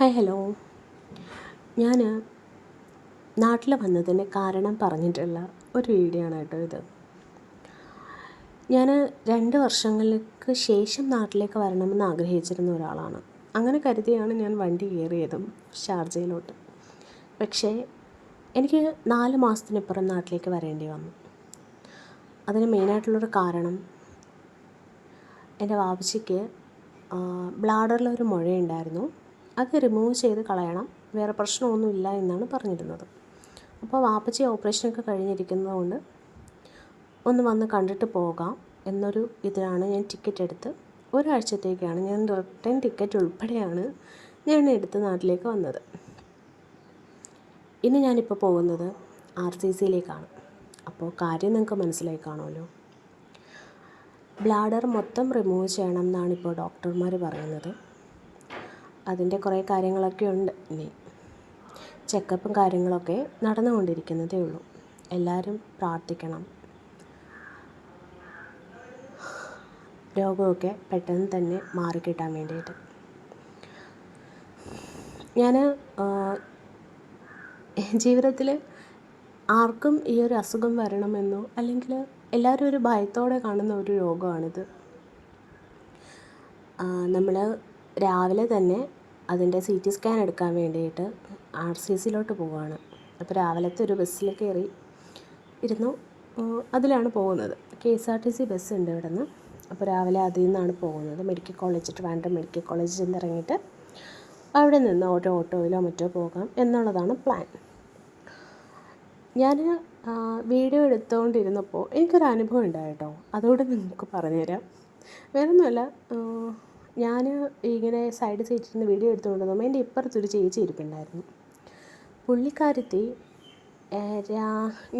Hi hello ഞാൻ നാട്ടിൽ വന്നതിന് കാരണം പറഞ്ഞിട്ടുള്ള ഒരു വീഡിയോ ആണ് കേട്ടോ ഇത്. ഞാൻ രണ്ട് വർഷങ്ങൾക്ക് ശേഷം നാട്ടിലേക്ക് വരണമെന്ന് ആഗ്രഹിച്ചിരുന്ന ഒരാളാണ്. അങ്ങനെ കരുതിയാണ് ഞാൻ വണ്ടി കയറിയതും ഷാർജയിലോട്ട്. പക്ഷേ എനിക്ക് നാല് മാസത്തിനിപ്പുറം നാട്ടിലേക്ക് വരേണ്ടി വന്നു. അതിന് മെയിനായിട്ടുള്ളൊരു കാരണം എന്റെ വാപ്പച്ചിക്ക് ബ്ലാഡറിലൊരു മുഴയുണ്ടായിരുന്നു. അത് റിമൂവ് ചെയ്ത് കളയണം. വേറെ പ്രശ്നമൊന്നുമില്ല എന്നാണ് പറഞ്ഞിരുന്നത്. അപ്പോൾ വാപ്പച്ചി ഓപ്പറേഷനൊക്കെ കഴിഞ്ഞിരിക്കുന്നതുകൊണ്ട് ഒന്ന് വന്ന് കണ്ടിട്ട് പോകാം എന്നൊരു ഇതിലാണ് ഞാൻ ടിക്കറ്റ് എടുത്ത് ഒരാഴ്ചത്തേക്കാണ് ഞാൻ റിട്ടേൺ ടിക്കറ്റ് ഉൾപ്പെടെയാണ് ഞാൻ എടുത്ത് നാട്ടിലേക്ക് വന്നത്. ഇനി ഞാനിപ്പോൾ പോകുന്നത് ആർ സി സിയിലേക്കാണ്. അപ്പോൾ കാര്യം നിങ്ങൾക്ക് മനസ്സിലായി കാണുമല്ലോ. ബ്ലാഡർ മൊത്തം റിമൂവ് ചെയ്യണം എന്നാണ് ഇപ്പോൾ ഡോക്ടർമാർ പറയുന്നത്. അതിന്റെ കുറേ കാര്യങ്ങളൊക്കെ ഉണ്ട്. ഇനി ചെക്കപ്പും കാര്യങ്ങളൊക്കെ നടന്നുകൊണ്ടിരിക്കുന്നതേ ഉള്ളൂ. എല്ലാവരും പ്രാർത്ഥിക്കണം. രോഗമൊക്കെ പെട്ടെന്ന് തന്നെ മാറിക്കിട്ടാൻ വേണ്ടിയിട്ട്. ഞാൻ ജീവിതത്തിൽ ആർക്കും ഈ ഒരു അസുഖം വരണമെന്നോ അല്ലെങ്കിൽ എല്ലാവരും ഒരു ഭയത്തോടെ കാണുന്ന ഒരു രോഗമാണിത്. നമ്മൾ രാവിലെ തന്നെ അതിന്റെ സി ടി സ്കാൻ എടുക്കാൻ വേണ്ടിയിട്ട് ആർ സി സിയിലോട്ട് പോവുകയാണ് അപ്പോൾ രാവിലത്തെ ഒരു ബസ്സിൽ കയറി ഇരുന്നു. അതിലാണ് പോകുന്നത്. K S R T C bus ഉണ്ട് ഇവിടെ നിന്ന് അപ്പോൾ രാവിലെ അതിൽ നിന്നാണ് പോകുന്നത്. മെഡിക്കൽ കോളേജ് ട്രിവാൻഡ്രം മെഡിക്കൽ കോളേജിൽ നിന്ന് ഇറങ്ങിയിട്ട് അവിടെ നിന്ന് ഓരോ ഓട്ടോയിലോ മറ്റോ പോകാം എന്നുള്ളതാണ് പ്ലാൻ. ഞാൻ വീഡിയോ എടുത്തുകൊണ്ടിരുന്നപ്പോൾ എനിക്കൊരു അനുഭവം ഉണ്ടായിട്ടോ അതുകൂടെ നിങ്ങൾക്ക് പറഞ്ഞുതരാം. വേറൊന്നുമല്ല ഞാൻ ഇങ്ങനെ സൈഡ് സീറ്റിൽ വീഡിയോ എടുത്തുകൊണ്ടിരുന്നപ്പോൾ എന്റെ ഇപ്പുറത്തൊരു ചേച്ചി ഇരിപ്പുണ്ടായിരുന്നു. പുള്ളിക്കാരത്തി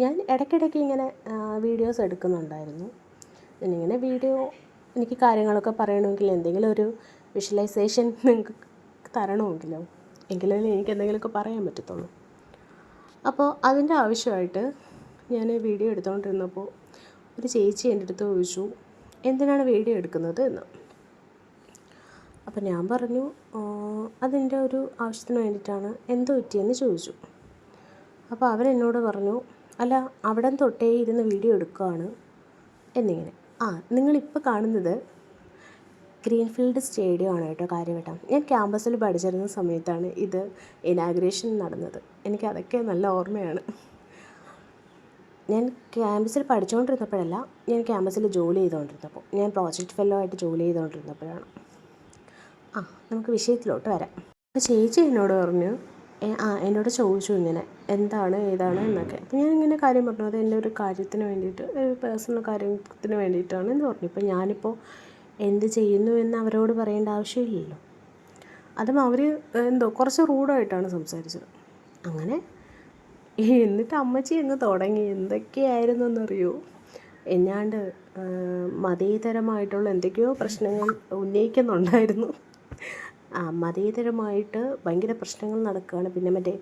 ഞാൻ ഇടയ്ക്കിടയ്ക്ക് ഇങ്ങനെ വീഡിയോസ് എടുക്കുന്നുണ്ടായിരുന്നു. ഞാനിങ്ങനെ വീഡിയോ എനിക്ക് കാര്യങ്ങളൊക്കെ പറയണമെങ്കിൽ എന്തെങ്കിലും ഒരു വിഷ്വലൈസേഷൻ നിങ്ങൾക്ക് തരണമെങ്കിലോ? എങ്കിലല്ലേ എനിക്ക് എന്തെങ്കിലുമൊക്കെ പറയാൻ പറ്റത്തുള്ളൂ. അപ്പോൾ അതിന്റെ ആവശ്യമായിട്ട് ഞാൻ വീഡിയോ എടുത്തുകൊണ്ടിരുന്നപ്പോൾ ഒരു ചേച്ചി എന്റെ അടുത്ത് ചോദിച്ചു എന്തിനാണ് വീഡിയോ എടുക്കുന്നത് എന്ന്? അപ്പോൾ ഞാൻ പറഞ്ഞു അതിന്റെ ഒരു ആവശ്യത്തിന് വേണ്ടിയിട്ടാണ് എന്ത് പറ്റിയെന്ന് ചോദിച്ചു. അപ്പോൾ അവരെന്നോട് പറഞ്ഞു അല്ല അവിടെ തൊട്ടേ ഇരുന്ന് വീഡിയോ എടുക്കുകയാണ് എന്നിങ്ങനെ. ആ നിങ്ങളിപ്പോൾ കാണുന്നത് ഗ്രീൻഫീൽഡ് സ്റ്റേഡിയം ആണ് കേട്ടോ കാര്യവട്ടം. ഞാൻ ക്യാമ്പസിൽ പഠിച്ചിരുന്ന സമയത്താണ് ഇത് ഇനാഗ്രേഷൻ നടന്നത്. എനിക്ക് അതൊക്കെ നല്ല ഓർമ്മയാണ്. ഞാൻ ക്യാമ്പസിൽ പഠിച്ചുകൊണ്ടിരുന്നപ്പോഴല്ല ഞാൻ ക്യാമ്പസിൽ ജോലി ചെയ്തുകൊണ്ടിരുന്നപ്പോൾ. ഞാൻ പ്രോജക്റ്റ് ഫെല്ലോ ആയിട്ട് ജോലി ചെയ്തുകൊണ്ടിരുന്നപ്പോഴാണ്. ആ നമുക്ക് വിഷയത്തിലോട്ട് വരാം. അപ്പോൾ ചേച്ചി എന്നോട് പറഞ്ഞു ആ എന്നോട് ചോദിച്ചു ഇങ്ങനെ എന്താണ് ഏതാണ് എന്നൊക്കെ. അപ്പോൾ ഞാൻ ഇങ്ങനെ കാര്യം പറഞ്ഞു അത് എന്റെ ഒരു കാര്യത്തിന് വേണ്ടിയിട്ട് ഒരു പേഴ്സണൽ കാര്യത്തിന് വേണ്ടിയിട്ടാണ് എന്ന് പറഞ്ഞു. ഇപ്പോൾ ഞാനിപ്പോൾ എന്ത് ചെയ്യുന്നു എന്ന് അവരോട് പറയേണ്ട ആവശ്യമില്ലല്ലോ. അതും അവർ എന്തോ കുറച്ച് റൂഡായിട്ടാണ് സംസാരിച്ചത്. അങ്ങനെ എന്നിട്ട് അമ്മച്ചി അങ്ങ് തുടങ്ങി. എന്തൊക്കെയായിരുന്നു എന്നറിയോ? എന്നാണ്ട് മതേതരമായിട്ടുള്ള എന്തൊക്കെയോ പ്രശ്നങ്ങൾ ഉന്നയിക്കുന്നുണ്ടായിരുന്നു. മതേതരമായിട്ട് ഭയങ്കര പ്രശ്നങ്ങൾ നടക്കുകയാണ് പിന്നെ മറ്റേ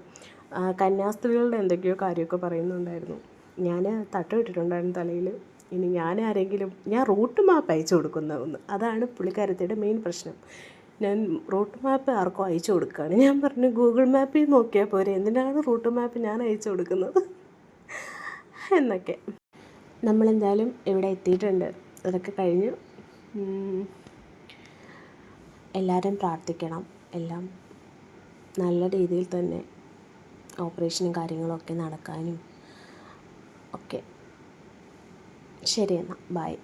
കന്യാസ്ത്രീകളുടെ എന്തൊക്കെയോ കാര്യമൊക്കെ പറയുന്നുണ്ടായിരുന്നു. ഞാൻ തട്ടമിട്ടിട്ടുണ്ടായിരുന്നു തലയിൽ ഇനി ഞാൻ ആരെങ്കിലും ഞാൻ റൂട്ട് മാപ്പ് അയച്ചു കൊടുക്കുന്ന ഒന്ന് അതാണ് പുള്ളിക്കാരത്തിയുടെ മെയിൻ പ്രശ്നം. ഞാൻ റൂട്ട് മാപ്പ് ആർക്കും അയച്ചു കൊടുക്കുകയാണ് ഞാൻ പറഞ്ഞു ഗൂഗിൾ മാപ്പിൽ നോക്കിയാൽ പോരെ. എന്തിനാണ് റൂട്ട് മാപ്പ് ഞാൻ അയച്ചു കൊടുക്കുന്നത്? എന്നൊക്കെ. നമ്മളെന്തായാലും ഇവിടെ എത്തിയിട്ടുണ്ട്. അതൊക്കെ കഴിഞ്ഞു. എല്ലാവരും പ്രാർത്ഥിക്കണം. എല്ലാം നല്ല രീതിയിൽ തന്നെ ഓപ്പറേഷനും കാര്യങ്ങളൊക്കെ നടക്കാനും ഒക്കെ. ശരി എന്നാൽ ബൈ.